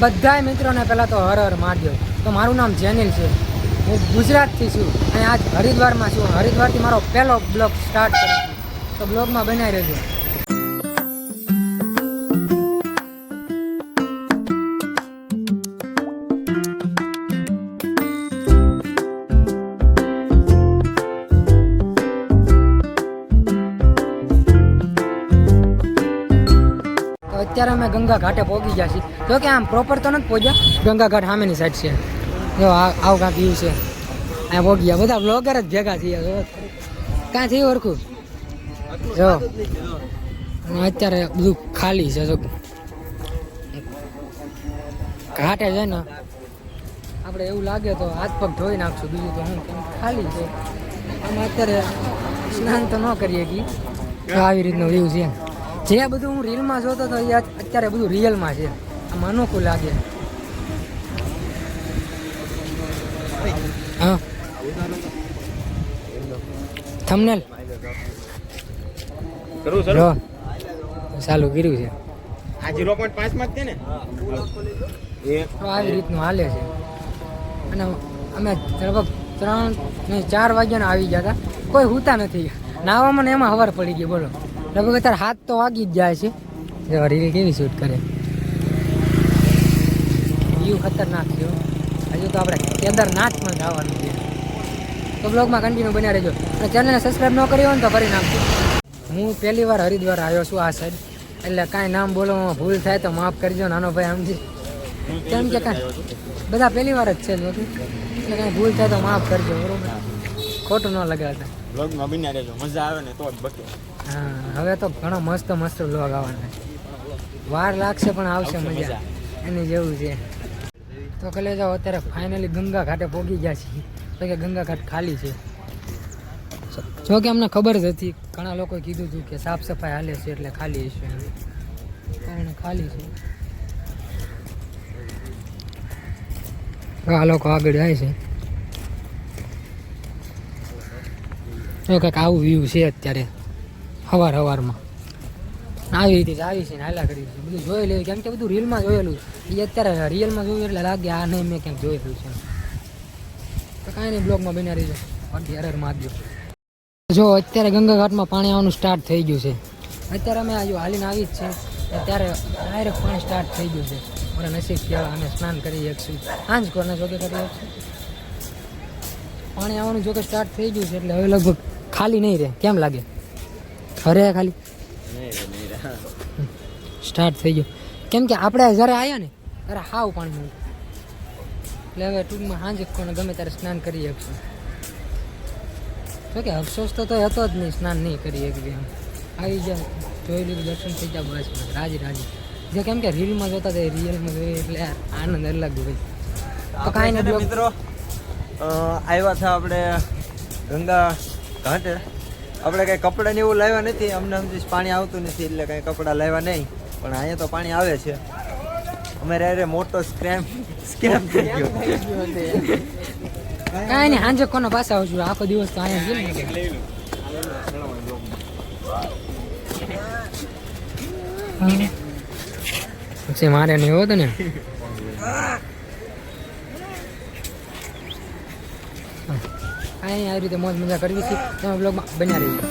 બધાય મિત્રોને પહેલાં તો હર હર મહાદેવ. તો મારું નામ જેનિલ છે. હું ગુજરાતથી છું. અને આજ હરિદ્વારમાં છું. હરિદ્વારથી મારો પહેલો બ્લોગ સ્ટાર્ટ કર્યો તો બ્લોગમાં બનાવી રહેજો. અત્યારે અમે ગંગા ઘાટે પહોંચી ગયા છીએ. જો કે આમ પ્રોપર તો નથી પહોંચ્યા ગંગા ઘાટ સામેની સાઈડ છે. જો આવું કાંક વ્યૂ છે. અહીંયા પહોંચી ગયા. બધા બ્લોગર જ ભેગા થયા જો કાં થયું ઓળખું જો. અત્યારે બધું ખાલી છે, જો. ઘાટે છે ને, આપણે એવું લાગે તો હાથ પગ ધોઈ નાખશું. બીજું તો હું ખાલી છે. આમાં અત્યારે સ્નાન તો ન કરીએ કે. આવી રીતનો વ્યૂ છે. જે બધું હું રીલમાં જોતો હતો એ અત્યારે બધું રિયલમાં છે. આમ અનોખું લાગે. હા. થંબનેલ કરું ચાલુ. કર્યું છે. આ ઝીરો પોઈન્ટ પાંચમાં જ છે ને? તો આવી રીતનું હાલે છે. અને અમે લગભગ ત્રણ ને ચાર વાગ્યાના આવી ગયા હતા. કોઈ હુતા નથી. નાવામાં ને એમાં હવાર પડી ગઈ બોલો. લગભગ અત્યારે હાથ તો વાગી જ જાય છે. રીલ કેવી શૂટ કરે? વ્યૂ ખતરનાક થયો હજુ તો આપણે કેદારનાથમાં જવાનું છે. તો બ્લોગમાં કન્ટિન્યુ બન્યા રહેજો. અને ચેનલને સબસ્ક્રાઈબ ન કરી હોય ને તો કરી નાખજો. હું પહેલી વાર હરિદ્વાર આવ્યો છું આ સાઈડ એટલે કાંઈ નામ બોલવામાં ભૂલ થાય તો માફ કરજો, નાનો ભાઈ સમજી. કેમ કે કાંઈ બધા પહેલી વાર જ છે જ એટલે કાંઈ ભૂલ થાય તો માફ કરજો, બરોબર? ખોટું ન લગાડતા. બ્લોગમાં બન્યા રહેજો. મજા આવે ને તો જ બકે. હવે તો ઘણો મસ્ત મસ્ત બ્લોગ આવવાના છે. વાર લાગશે પણ આવશે મજા. એની જેવું છે. તો કલે જાઓ અત્યારે ફાઇનલી ગંગા ઘાટે પહોંચી ગયા છીએ. તો કે ગંગા ઘાટ ખાલી છે. જો કે અમને ખબર જ હતી. ઘણા લોકોએ કીધું હતું કે સાફ સફાઈ હાલે છે એટલે ખાલી છે કારણે ખાલી છે. આ લોકો આગળ જાય છે. તો કંઈક આવું વ્યૂ છે અત્યારે. સવાર સવારમાં આવી રીતે આવી છે ને હાલા કરી છે. બધું જોઈ લેવું. કેમ કે બધું રીલમાં જોયેલું એ અત્યારે રિયલમાં જોયું એટલે લાગે આ નહીં, મેં ક્યાંક જોયેલું છે. તો કાંઈ નહીં, બ્લોગમાં બન્યા રહીજો. બાકી એરર મારજો જો, અત્યારે ગંગા ઘાટમાં પાણી આવવાનું સ્ટાર્ટ થઈ ગયું છે. અત્યારે અમે હજુ હાલીને આવી જ છે અત્યારે ડાયરેક્ટ પાણી સ્ટાર્ટ થઈ ગયું છે. મારા નસીબ કહેવા અમે સ્નાન કરી શકશું. સાંજ કોને જોકે કરી શકશું? પાણી આવવાનું જોકે સ્ટાર્ટ થઈ ગયું છે એટલે હવે લગભગ ખાલી નહીં રહે. કેમ લાગે? ખરે ખાલી. સ્ટાર્ટ થઈ ગયો. કેમ કે આપણે જ્યારે આવ્યા ને ત્યારે હાવ પાણી એટલે હવે ટૂંકમાં સાંજે કોને ગમે ત્યારે સ્નાન કરી શકશું જો કે અફસોસ તો હતો જ નહીં સ્નાન નહીં કરી શકીએ એમ. આવી જાય જોઈ લીધું દર્શન થઈ બસ બસ રાજી રાજી. જે કેમ કે રીલમાં જોતા તે રિયલમાં જોઈએ એટલે આનંદ અલગ હોય તો કાંઈ નથી મિત્રો આવ્યા હતા આપણે ગંગા ઘાટે. આપણે કઈ કપડાં ને એવું લાવ્યા નથી. અમને સમજી પાણી આવતું નથી એટલે કઈ કપડાં લાવ્યા નહીં. પણ અહીંયા તો પાણી આવે છે. અમે રે મોટો સ્કેમ સ્કેમ થઈ ગયો. કાંઈ નહીં સાંજે કોનો પાસે આવજો આખો દિવસ તો અહીંયા છે પછી મારે નહીં હોત ને? કાંઈ આવી રીતે મોજ મજા કરવી છે. તમે બ્લોગમાં બન્યા રહીએ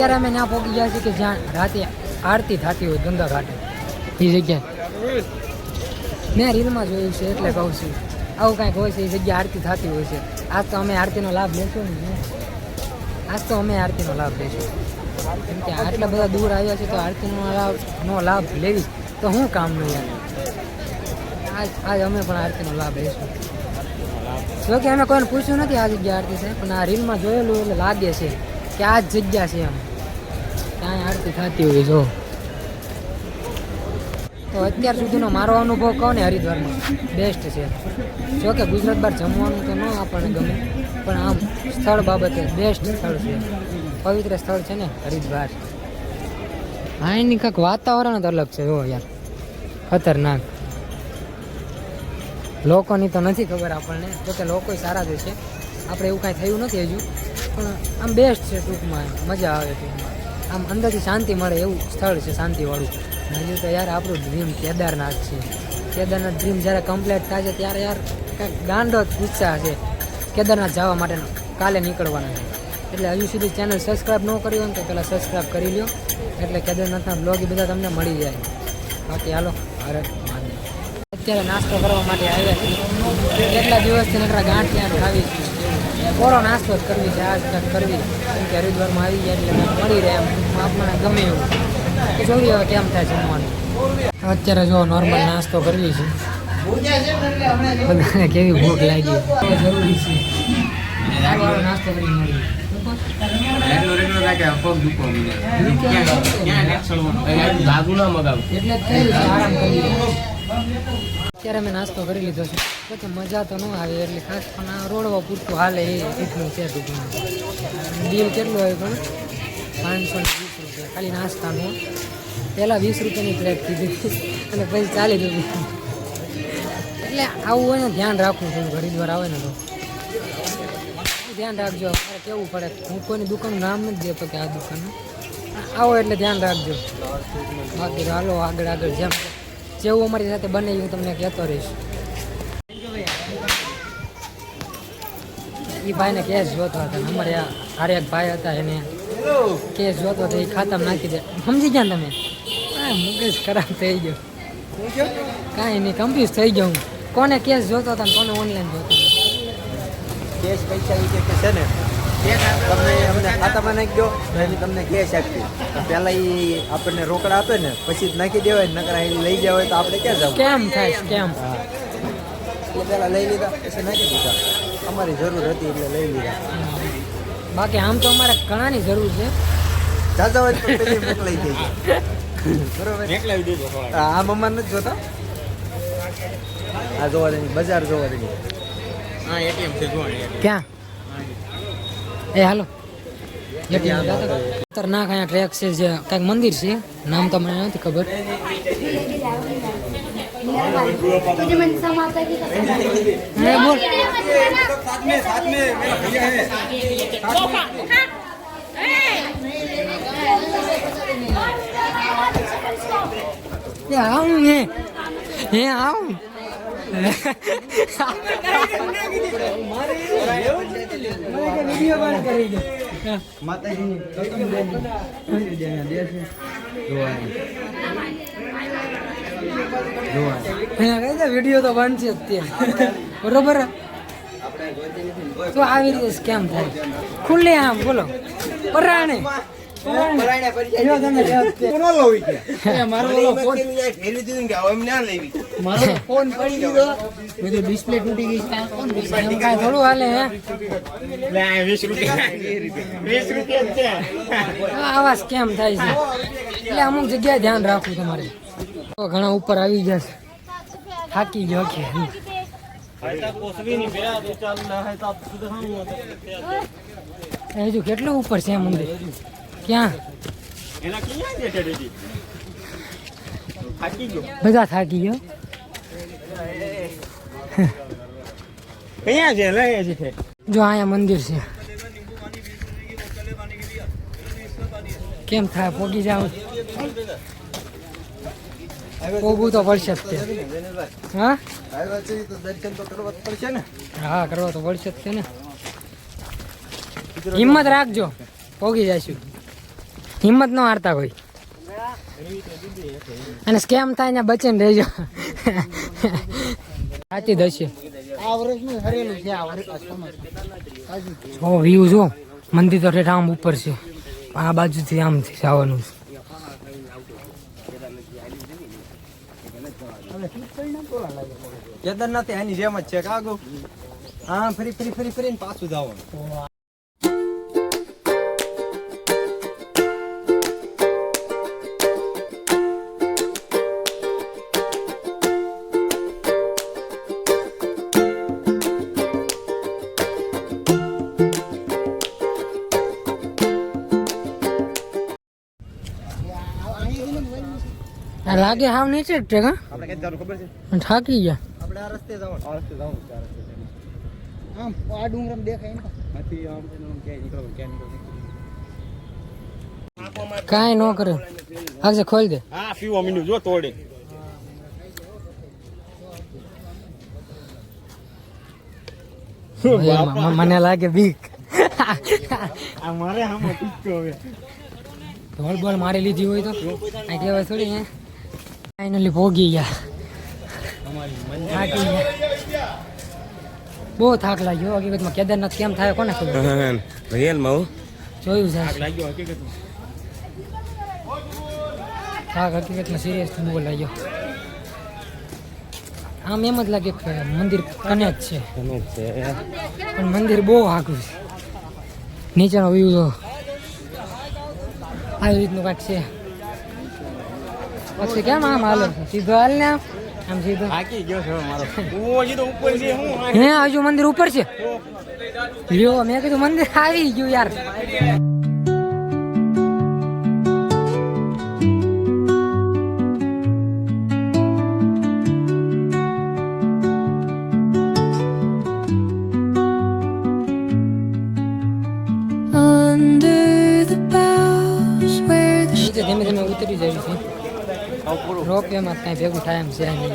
અત્યારે અમે ના પહોંચી ગયા છીએ કે જ્યાં રાતે આરતી થતી હોય ગંગા ઘાટે. એ જગ્યાએ. મેં રીલમાં જોયું છે એટલે કહું છું. આવું કાંઈક હોય છે, એ જગ્યાએ આરતી થતી હોય છે. આજ તો અમે આરતીનો લાભ લેશું ને આજ તો અમે આરતીનો લાભ લઈશું કેમ કે આટલા બધા દૂર આવ્યા છે તો આરતીનો લાભ, નો લાભ લેવી તો શું કામનું યાર આજ આજ અમે પણ આરતીનો લાભ લઈશું જો કે અમે કોઈને પૂછ્યું નથી આ જગ્યા આરતી છે પણ આ રીલમાં જોયેલું એટલે લાગે છે કે આ જ જગ્યા છે એમ. ત્યાં આરતી થતી હોય, જો. તો અત્યાર સુધીનો મારો અનુભવ કહો ને હરિદ્વારમાં. બેસ્ટ છે. જો કે ગુજરાત બહાર જમવાનું તો ન આપણને ગમે, પણ આમ સ્થળ બાબતે બેસ્ટ સ્થળ છે. પવિત્ર સ્થળ છે ને હરિદ્વાર. હા એની વાતાવરણ જ અલગ છે. જો યાર, ખતરનાક. લોકોની તો નથી ખબર આપણને તો કે લોકો સારા જ છે. આપણે એવું કાંઈ થયું નથી હજુ, પણ આમ બેસ્ટ છે ટૂંકમાં. મજા આવે ટૂંકમાં. આમ અંદરથી શાંતિ મળે એવું સ્થળ છે શાંતિવાળું. હજુ તો યાર આપણું ડ્રીમ કેદારનાથ છે. કેદારનાથ ડ્રીમ જ્યારે કમ્પ્લીટ થાય છે ત્યારે યાર કાંઈક ગાંડો જ ઉત્સાહ છે. કેદારનાથ જવા માટેનો કાલે નીકળવાના છે. એટલે હજુ સુધી ચેનલ સબસ્ક્રાઈબ ન કરી હોય તો પહેલાં સબસ્ક્રાઈબ કરી લ્યો. એટલે કેદારનાથના બ્લોગ બધા તમને મળી જાય. બાકી હાલો, ભારત માન્ય અત્યારે નાસ્તો કરવા માટે આવ્યા છીએ. કેટલા દિવસથી નકરા ગાંઠિયા ખાવી છે કોરો નાસ્તો જ કરવી છે, આજ તક કરવી. કેમ કે હરિદ્વારમાં આવી જાય એટલે મળી રહે એમ. આપણને ગમે એવું. જોઈએ હવે કેમ થાય જમવાનું. અત્યારે જો નોર્મલ નાસ્તો કરીએ છીએ. બધાને કેવી ભૂખ લાગી. જરૂરી છે. નાસ્તો કરી એટલે. અત્યારે મેં નાસ્તો કરી લીધો છે. પછી મજા તો ન આવે એટલે ખાસ પણ રોડવા પૂરતું હાલે એ રીતનું છે ટૂંકમાં. બિલ કેટલું હોય પણ? પાંચસો ને વીસ રૂપિયા. ખાલી નાસ્તાનું પહેલાં વીસ રૂપિયાની પ્લેટ કીધી. અને પછી ચાલી દીધી એટલે આવું હોય ને ધ્યાન રાખવું થોડું હરિદ્વાર આવે ને તો. ધ્યાન રાખજો. મારે કેવું પડે? હું કોઈની દુકાનનું નામ નથી દેતો કે આ દુકાન આવો એટલે ધ્યાન રાખજો. બાકી હાલો, આગળ આગળ. જેમ જેવું અમારી સાથે બને એવું તમને કહેતો રહીશ. એ ભાઈને કેસ જોતો હતા. અમારે આ હારે ભાઈ હતા એને કેસ જોતો તો એ ખાતામાં નાખી દે. સમજી ગયા તમે? હા મુકેશ ખરાબ થઈ ગયો. કાંઈ નહીં કન્ફ્યુઝ થઈ ગયો હું. કોને કેસ જોતો હતા કોને ઓનલાઈન જોતો કેસ પૈસા એ કે છે ને તમને અમને ખાતામાં નાખી દો એની તમને કેશ આપી પહેલાં એ આપણને રોકડા આપે ને પછી જ નાખી દેવાય નકર એ લઈ હોય તો આપણે ક્યાં જવું? કેમ થાય કેમ? એટલે પહેલાં લઈ લીધા પછી નાખી દીધા. અમારી જરૂર હતી એટલે લઈ લીધા. બાકી આમ તો અમારે ઘણાની જરૂર છે. જાજા હોય તો પેલી મોકલાઈ દેજો. બરોબર? હા, આ મમ્મા નથી જોતા? આ જોવા દે બજાર જોવા દે ક્યાં? એ હાલો. ખતરનાક અહીંયા ટ્રેક છે જે કંઈક મંદિર છે. નામ તો મને નથી ખબર. तुझे मन समाता की હે બોલ એ આવું હે હે આવું વિડીયો બંધ કરી દે માતાજીની એના કહી દે વીડિયો તો બંધ છે અત્યારે બરોબર? તો આવી રીતે સ્કેમ થાય? ખુલ્લે આમ બોલો. પરાણે. જો તમે મારો ઓલો ફોન મારો ફોન પડી દીધો બધું ડિસ્પ્લે તૂટી ગઈ થોડું હાલે હે? આવા સ્કેમ થાય છે? એટલે અમુક જગ્યાએ ધ્યાન રાખવું તમારે. ઘણા ઉપર આવી ગયા છે. થાકી ગયો કે હજુ કેટલું ઉપર છે મંદિર? ક્યાં? બધા થાકી ગયો? કયા છે જો અહીંયા મંદિર છે. કેમ થાય? પોગી જાવ? પોગવું તો પડશે જ તે હા ને. હા કરવા તો પડશે જ તે ને. હિંમત રાખજો. પોગી જશું. હિંમત ન હારતા કોઈ. અને સ્કેમ થાય ને બચીને રહેજો. સાચી દશે જો વ્યૂ જો. મંદિર તો ઠેઠ આમ ઉપર છે. આ બાજુથી આમથી જવાનું છે. કેદારનાથ એની જેમ જ છે. કાગો. હા ફરી ફરી ફરી ફરીને પાછું જવાનું. લાગે હાવ નીચે જ છે આપણે કઈ જવાનું ખબર છે? થાકી ગયા. આપણે આ રસ્તે જવાનું. આ રસ્તે જવાનું આ રસ્તે આમ આ ડુંગરમ દેખાય ને આથી આમ થઈને નીકળો ક્યાં નીકળવું. કાંઈ ન કરે. આગળ ખોલ દે. હા પીવો મીનું જો તોડે. મને લાગે બીક. આ મારે આમાં પીચકો હવે. ઢોલ બોલ મારી લીધી હોય તો. આ કહેવાય થોડી હે? ફાઇનલી ભોગી ગયા. થાકી ગયા. બહુ થાક લાગ્યો. હકીકતમાં કેદારનાથ કેમ થાય કોને ખબર? રિયલમાં જોયું છે. લાગ્યો થાક હકીકતમાં સિરિયસ બહુ લાગ્યો. આમ એમ જ લાગે કે મંદિર કને જ છે પણ મંદિર બહુ આઘું છે. નીચેનો વ્યૂ જો આવી રીતનું કાંઈક છે. પછી કેમ આમ હાલો? સીધો હાલ ને આમ? આમ સીધો. થાકી ગયો છે મારો. ઓ હજી તો ઉપર છે હું હે હજુ મંદિર ઉપર છે? લ્યો મેં કીધું મંદિર આવી ગયું યાર. Under the boughs where the નીચે ધીમે ધીમે ઉતરી જાય છે. રોપવેમાં કાંઈ ભેગું થાય એમ છે નહીં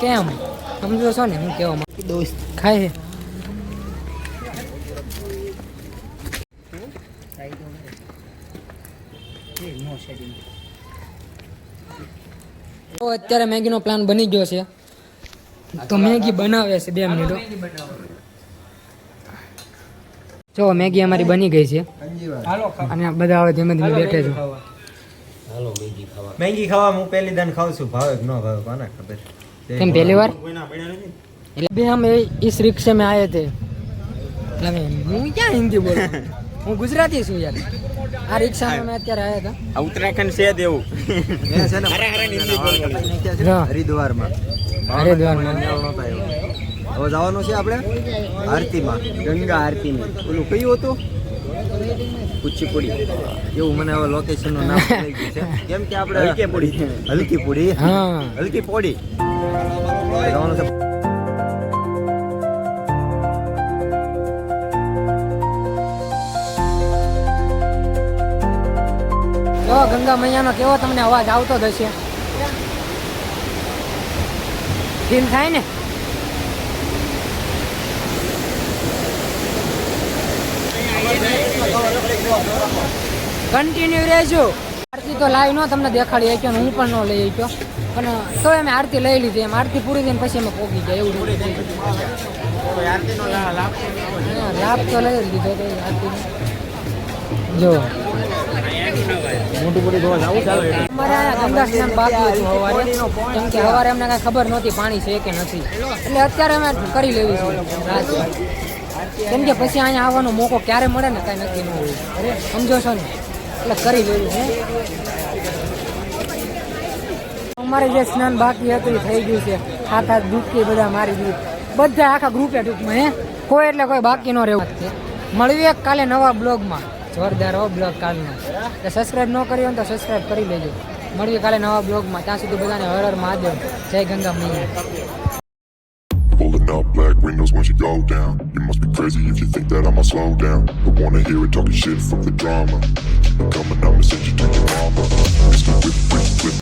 કેમ? સમજો છો ને હું કહેવા માંગુ દોસ્ત. ખાય છે. તો અત્યારે મેગીનો પ્લાન બની ગયો છે. તો મેગી બનાવે છે બે મિનિટો. જો મેગી અમારી બની ગઈ છે. અને બધા હવે ધીમે ધીમે બેઠે છે. મેગી. મેગી ખાવા હું પહેલી દાન ખાઉં છું. ભાવે ન ભાવે કોને ખબર? કેમ પહેલી વાર? એટલે બે હમ ઇસ રિક્ષે મે આયે થે તમે હું ક્યાં હિન્દી બોલું? હું ગુજરાતી છું યાર. આ રિક્ષા મે અત્યારે આયા હતા. ઉત્તરાખંડ છે દેવું હરે હરે હિન્દી બોલ. હરિદ્વારમાં હરિદ્વારમાં હવે જવાનું છે આપણે આરતીમાં ગંગા આરતી આરતીમાં ઓલું કયું હતું? કુચીપુડી એવું મને હવે લોકેશનનું નામ ભૂલાઈ ગયું છે. કેમ કે આપણે હલકી પૂડી. હલકી પૂડી? હા. હલકી પોડી. જો ગંગા મૈયાનો કેવો તમને અવાજ આવતો જ હશે. ફીલ થાય ને? કન્ટિન્યુ રહેજો. આરતી તો લાઈવ ન તમને દેખાડી શક્યો હું પણ ન લઈ શક્યો પણ તો અમે આરતી લઈ લીધી. એમ આરતી પૂરી થઈને પછી અમે પોગી ગયા એવું લાભ તો લઈ લીધો તો જો. અમને કઈ ખબર નહોતી પાણી છે કે નથી. એટલે અત્યારે અમે કરી લેવી છે. કેમ કે પછી અહીંયા આવવાનો મોકો ક્યારે મળે ને કાંઈ નક્કી ન હોય. સમજો છો ને? એટલે કરી લેવું છે. અમારે જે સ્નાન બાકી હતું એ થઈ ગયું છે. હાથ હાથ બધા મારી દીધું બધા આખા ગ્રુપે ટૂંકમાં, હે? કોઈ એટલે કોઈ બાકી ન રહેવું છે. મળીએ કાલે નવા બ્લોગમાં. જોરદાર હો બ્લોગ કાલનો. તો સબસ્ક્રાઇબ ન કર્યો તો સબસ્ક્રાઇબ કરી લેજો. મળીએ કાલે નવા બ્લોગમાં. ત્યાં સુધી બધાને હર હર મહાદેવ. જય ગંગા મૈયા. Black once you go down. You must be crazy if you think that I'ma slow down. But wanna hear it talking shit from the drama. Keep it coming, I'ma send you to your mama. Mr. Whip, whip, whip.